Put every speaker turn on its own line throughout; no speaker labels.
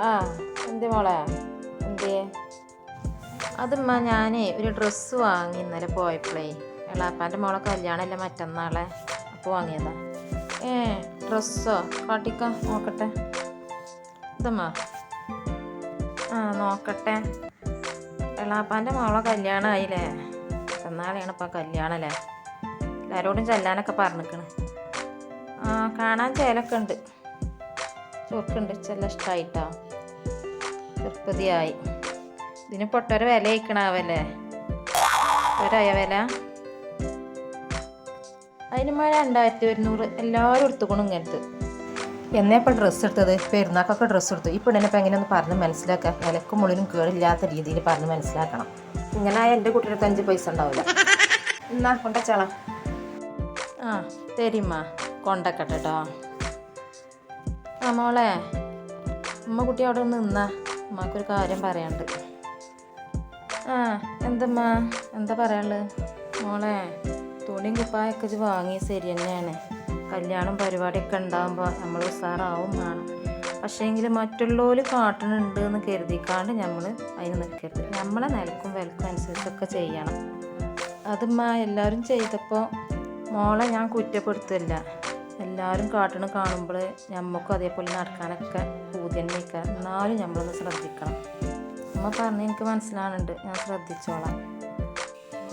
ആ എന്ത് മോളെ? എന്തേ? അതുമ്മ ഞാനേ ഒരു ഡ്രസ്സ് വാങ്ങി ഇന്നലെ പോയപ്പോഴേ എളാപ്പാന്റെ മോളെ കല്യാണമല്ല മറ്റന്നാളെ. അപ്പോൾ വാങ്ങിയതാ. ഏ ഡ്രസ്സോ കാട്ടിക്ക നോക്കട്ടെ. ഇതമ്മ. ആ നോക്കട്ടെ. എളാപ്പാന്റെ മോളെ കല്യാണമായില്ലേ മറ്റന്നാളെയാണ് ഇപ്പോൾ കല്യാണമല്ലേ എല്ലാവരോടും ചെല്ലാനൊക്കെ പറഞ്ഞിരിക്കണേ ആ കാണാൻ ചേലൊക്കെ ഉണ്ട്. ചൊറുക്കുണ്ട് ചില ഇഷ്ടമായിട്ടോ ചെറുപ്പതിയായി. ഇതിന് പൊട്ടൊരു വില അയക്കണാവല്ലേ ഒരായ വില? അതിന് മഴ രണ്ടായിരത്തി ഒരുന്നൂറ് എല്ലാവരും എടുത്തുകൊണ്ടും ഇങ്ങനത്ത്. എന്നേ ഇപ്പം ഡ്രസ്സ് എടുത്തത്? പെരുന്നാക്കൊക്കെ ഡ്രസ്സ് എടുത്തു. ഈ ഇപ്പം എങ്ങനെയൊന്ന് പറഞ്ഞ് മനസ്സിലാക്കുക വിലക്കും മുള്ളിനും കേടില്ലാത്ത രീതിയിൽ പറഞ്ഞ് മനസ്സിലാക്കണം. ഇങ്ങനെ ആയ എന്റെ കുട്ടിയുടെ അഞ്ച് പൈസ ഉണ്ടാവില്ല. എന്നാ കൊണ്ടച്ചാളാം. ആ തരിമ്മ. കൊണ്ടക്കട്ടെ കേട്ടോ ആ മോളെ ഉമ്മ കുട്ടി അവിടെ ഒന്ന് നിന്നാ. ഉമ്മക്കൊരു കാര്യം പറയാണ്ട് ആ എന്തമ്മ? എന്താ പറയാനുള്ളത്? മോളെ തുണിയും കുപ്പായൊക്കെ ഇത് വാങ്ങി ശരി തന്നെയാണ്. കല്യാണം പരിപാടിയൊക്കെ ഉണ്ടാകുമ്പോൾ നമ്മൾ ഉസാറാവും വേണം. പക്ഷേങ്കിൽ മറ്റുള്ളവർ കാട്ടണുണ്ട് എന്ന് കരുതിക്കാണ്ട് നമ്മൾ അതിന് നിൽക്കരുത് നമ്മളെ നിലക്കും വിലക്കും അനുസരിച്ചൊക്കെ ചെയ്യണം. അതുമ്മ എല്ലാവരും ചെയ്തപ്പോൾ മോളെ ഞാൻ കുറ്റപ്പെടുത്തില്ല എല്ലാവരും കാട്ടണ കാണുമ്പോൾ ഞമ്മക്കും അതേപോലെ നടക്കാനൊക്കെ പൂതിയന്നേക്കാം. എന്നാലും നമ്മളൊന്ന് ശ്രദ്ധിക്കണം. അമ്മ പറഞ്ഞ് എനിക്ക് മനസ്സിലാകുന്നുണ്ട് ഞാൻ ശ്രദ്ധിച്ചോളാം.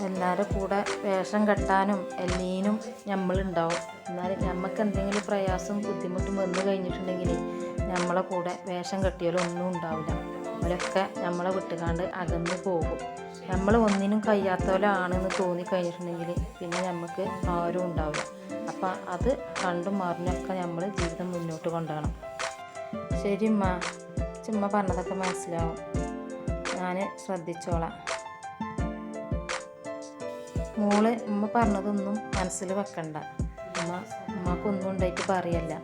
എല്ലാവരും കൂടെ വേഷം കെട്ടാനും എല്ലീനും നമ്മളുണ്ടാവും എന്നാലും നമുക്ക് എന്തെങ്കിലും പ്രയാസം ബുദ്ധിമുട്ടും വന്നു കഴിഞ്ഞിട്ടുണ്ടെങ്കിൽ നമ്മളെ കൂടെ വേഷം കെട്ടിയാലും ഒന്നും ഉണ്ടാവില്ല. അവരൊക്കെ നമ്മളെ വിട്ടുകാണ്ട് അകന്നു പോകും. നമ്മൾ ഒന്നിനും കഴിയാത്തവരാണെന്ന് തോന്നി കഴിഞ്ഞിട്ടുണ്ടെങ്കിൽ പിന്നെ നമുക്ക് ആരും ഉണ്ടാവില്ല. അപ്പം അത് കണ്ടും മറിഞ്ഞൊക്കെ നമ്മൾ ജീവിതം മുന്നോട്ട് കൊണ്ടുപോകണം ശരി ഉമ്മ ചുമ്മ പറഞ്ഞതൊക്കെ മനസ്സിലാവും. ഞാൻ ശ്രദ്ധിച്ചോളാം. മോൾ ഉമ്മ പറഞ്ഞതൊന്നും മനസ്സിൽ വെക്കണ്ട. ഉമ്മ ഉമ്മക്കൊന്നും ഉണ്ടായിട്ട് പറയല്ല.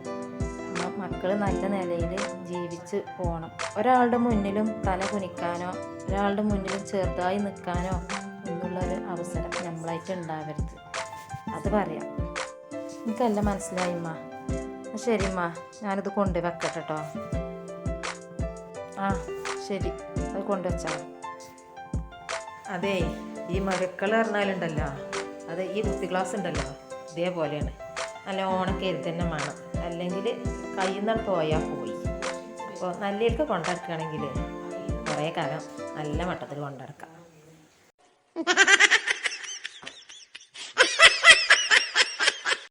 ഉമ്മ മക്കൾ നല്ല നിലയിൽ ജീവിച്ച് പോകണം ഒരാളുടെ മുന്നിലും തല കുനിക്കാനോ ഒരാളുടെ മുന്നിലും ചെറുതായി നിൽക്കാനോ എന്നുള്ളൊരു അവസരം നമ്മളായിട്ട് ഉണ്ടാവരുത്. അത് പറയാം. എനിക്കെല്ലാം മനസ്സിലായി ഉമ്മ. ശരി ഉമ്മ. ഞാനിത് കൊണ്ട് വെക്കട്ടെ കേട്ടോ ആ ശരി. അത് കൊണ്ടുവച്ചാ അതെ ഈ മഴക്കൾ പറഞ്ഞാലുണ്ടല്ലോ. അത് ഈ കുത്തി ഗ്ലാസ് ഉണ്ടല്ലോ. ഇതേപോലെയാണ്. നല്ല ഓണക്കേരി തന്നെ വേണം. അല്ലെങ്കിൽ കയ്യിൽ നിന്ന് പോയാൽ പോയി. അപ്പോൾ നല്ലയിലേക്ക് കൊണ്ടിറക്കുകയാണെങ്കിൽ കുറേ കാലം നല്ല മട്ടത്തിൽ കൊണ്ടിറക്കാം